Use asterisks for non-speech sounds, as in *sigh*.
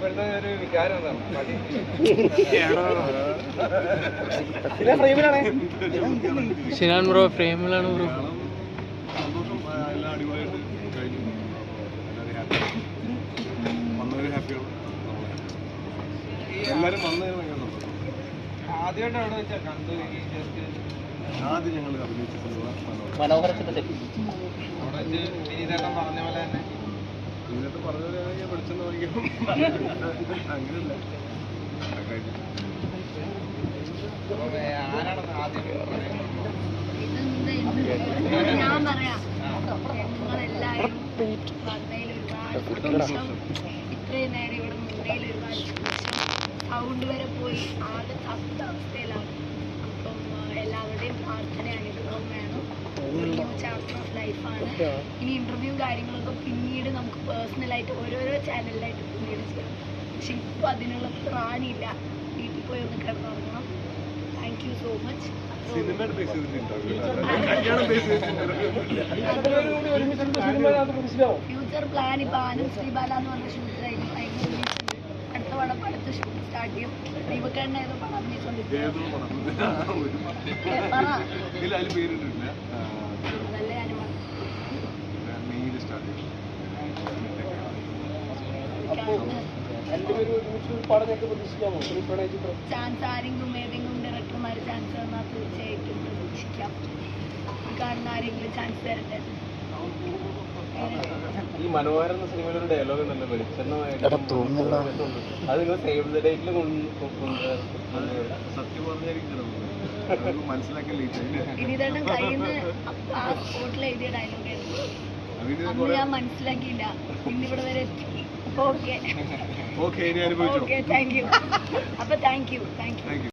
ഇപ്പോഴത്തെ ഒരു വികാരം എന്താണ്? മടി ഷിനാൻ ബ്രോ ഫ്രെയിമിലാണ് ബ്രോ. സന്തോഷം എല്ലാം അടിപൊളിയായിട്ട് കഴിഞ്ഞു എല്ലാവരും ഹാപ്പി വന്നവര് ഹാപ്പിയാണ് എല്ലാവരും വന്നതിന് ഭയങ്കര സന്തോഷം ആദ്യമായിട്ട് അവിടെ. വെച്ചാ കണ്ടു ഈ ജസ്റ്റ് ആദ്യം ഞങ്ങൾ മനോഹരം മനോഹരത്തിന്റെ അവിടെ വെച്ച് വിനീതേട്ടൻ പറഞ്ഞ പോലെ തന്നെ. ഇതിനകത്ത് പറഞ്ഞവരാണെങ്കിൽ പറയുന്നത്? ഇതെന്ത് ഞാൻ പറയാം ഇത്രയും നേരം ഇവിടെ മുംബൈയിൽ ഒരുപാട് സൗണ്ട് വരെ പോയി ആകെ ചത്ത അവസ്ഥയിലാണ് ലൈഫാണ് ഇനി ഇന്റർവ്യൂ കാര്യങ്ങളൊക്കെ പിന്നീട് നമുക്ക് പേഴ്സണലായിട്ട് ഓരോരോ ചാനലിലായിട്ട് പിന്നീട് ചെയ്യാം. പക്ഷെ ഇപ്പോൾ അതിനുള്ള പ്രാണിയില്ല വീട്ടിൽ പോയി ഒന്ന് കിടന്നുറങ്ങണം. Thank you so much future plan ഇപ്പൊ ആനന്ദ് ശ്രീബാല എന്ന് പറഞ്ഞ ഷൂട്ട് കഴിഞ്ഞു. അതിന് release ഉണ്ട്. അടുത്ത പടം അടുത്ത ഷൂട്ട് സ്റ്റാർട്ട് ചെയ്യും. ദീപക്കേണ്ണ ഏതോ പടം അഭിനയിച്ചോണ്ടിരിക്കും ഏതോ പടം ഒരു ഇതിൽ അതിൽ പേരിട്ടില്ല അതല്ലേ ഞാൻ മെയിൽ സ്റ്റാർട്ട് ചെയ്തു ചാൻസ് ആരെങ്കിലും ഏതെങ്കിലും ഡയറക്ടർമാർ ചാൻസ് തന്നാൽ തീർച്ചയായിട്ടും പ്രതീക്ഷിക്കാം. ഈ കാണുന്ന ആരെങ്കിലും ചാൻസ് തരട്ടെ? ഈ മനോഹരം എന്ന സിനിമയിൽ ഒരു ഡയലോഗ് ഉണ്ടല്ലോ വെളിച്ചെണ്ണമായിട്ട് അത് നിങ്ങൾ സേവ് ദ ഡേറ്റിൽ സത്യം പറഞ്ഞായിരിക്കും ചിലപ്പോൾ *laughs* മനസ്സിലാക്കാൻ അന്ന് ഞാൻ മനസ്സിലാക്കിയില്ല. ഇന്നിവിടെ വരെ എത്തി. ഓക്കെ. ഓക്കെ താങ്ക് യു അപ്പൊ താങ്ക് യു താങ്ക് യു